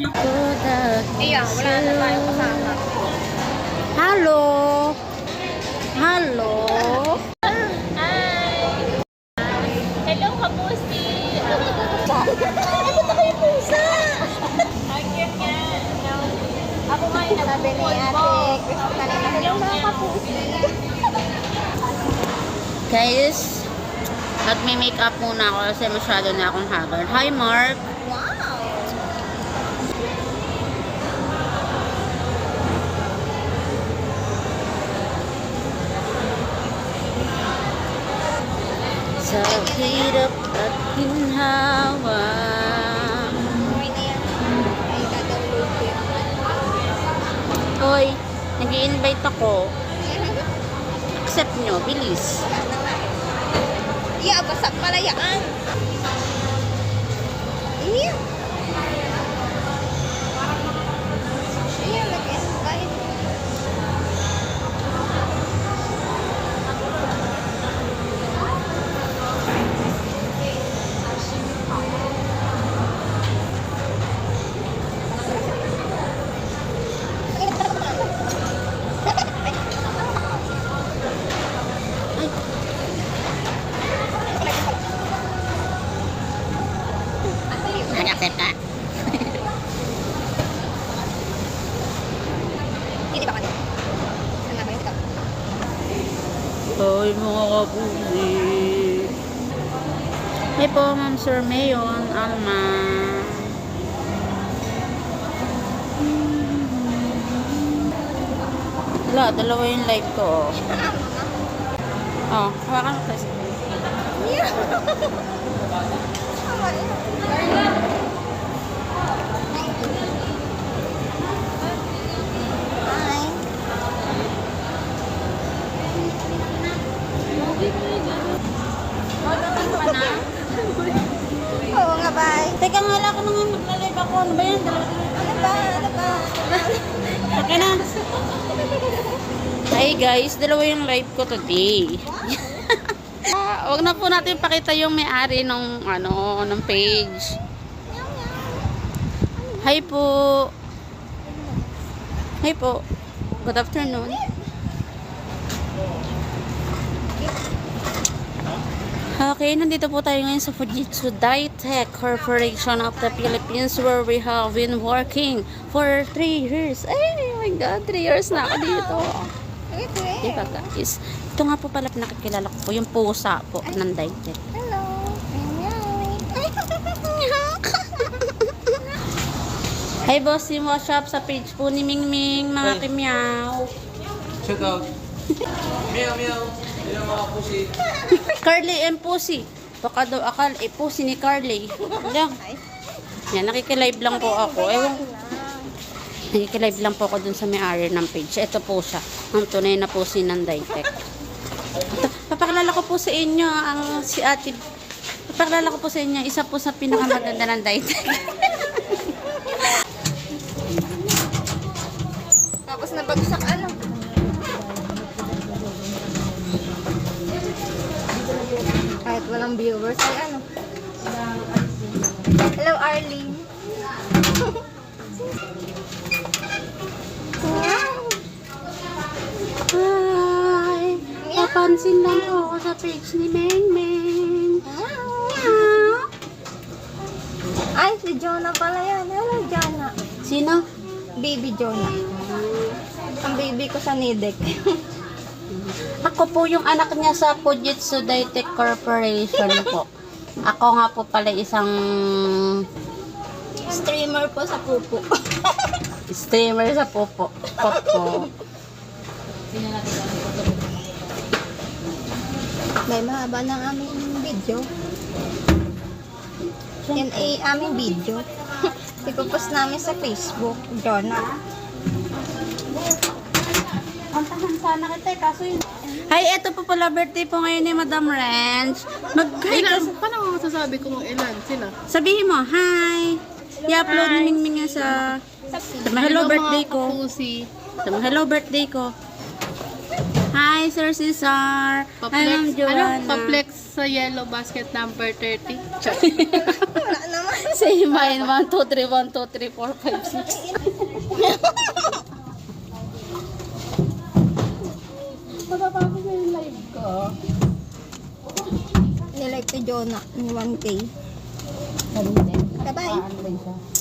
Iya, wala na tayong kasama. Hello! Hello! Hi! Hello, kapusi! Ano ba kayo pusa? Ang cute nga. Ako nga yung Sabi ni ate, kanina Hello, mga kapusi. Guys, nagme-makeup muna ako kasi masyado na akong haggard. Hi, Mark! Sa hirap at ginhawa Hoy, nag invite ako. Accept nyo, bilis. Iya, basak pala yan. Iya. Iya, Ka? Hindi ba kayo? Saan na kayo? Ito. Hoy, mga kapusi. Hey po, Ma'am Sir Mayon, Alma. Wala, dalawa yung live ko. Oh, hawakan mo kasi. Iya. Tama yan. Hi. Oo nga, bye. Teka nga lang ako nang magla-live ako. Ano ba yan? Ano ba? Ano ba? Okay na. Hi guys, dalawa yung live ko today. Ah, Wag na po natin pakita yung may-ari ng ano, ng page. Hi po. Hi po. Good afternoon. Okay, nandito po tayo ngayon sa Fujitsu Ditech Corporation of the Philippines where we have been working for 3 years. Ay, oh my God, 3 years na ako dito. Diba guys? Ito nga po pala pinakikilala ko po, yung pusa po ng Ditech. Hello. Hi boss, yung shop sa page po ni Mingming, mga Hey. kimyaw. Shout out. meow meow. Carly and Pussy. Baka daw akal, eh Pussy ni Carly. Yan. Yan, nakikilive lang po ako. Ewan ko. Nakikilive lang po ako dun sa may-ari ng page. Ito po siya. Ang tunay na ng Ditech. Ito, papakilala ko po sa inyo ang si ate. Papakilala ko po sa inyo, isa po sa pinakamaganda ng Ditech. Tapos nabagsak Kahit walang viewers ay ano? Hello Arlene. wow. Hi! Papansin lang ako sa page ni Meng Meng. Ay, si Jonah pala yan. Hello Jonah. Sino? Baby Jonah. Ang baby ko sa Nidek. Ako po yung anak niya sa Fujitsu Ditech Corporation po. Ako nga po pala isang Streamer po sa pupo. streamer sa Popo. Popo. May mahaba ng aming video. Yan ay aming video. Ipopost namin sa Facebook. Jonah. Antahan sana kita eh, kaso yun. Ay, eto po pala birthday po ngayon ni Madam Ranch. Mag- Ilan? Paano ko masasabi kung ilan sila? Sabihin mo, hi! I-upload ni Mingming yan sa... Sa mga hello birthday ko. Pusi. Sa mga hello birthday ko. Hi, Sir Cesar. Paplex, Hi, Ma'am ano, Joanna. paplex sa yellow basket number 30. Char. Say, mine. 1, 2, 3, 1, 2, 3, 4, 5, 6. matatapos na yung live ko. Nilive ko Jonah ng 1K. Sabi niya. Bye-bye.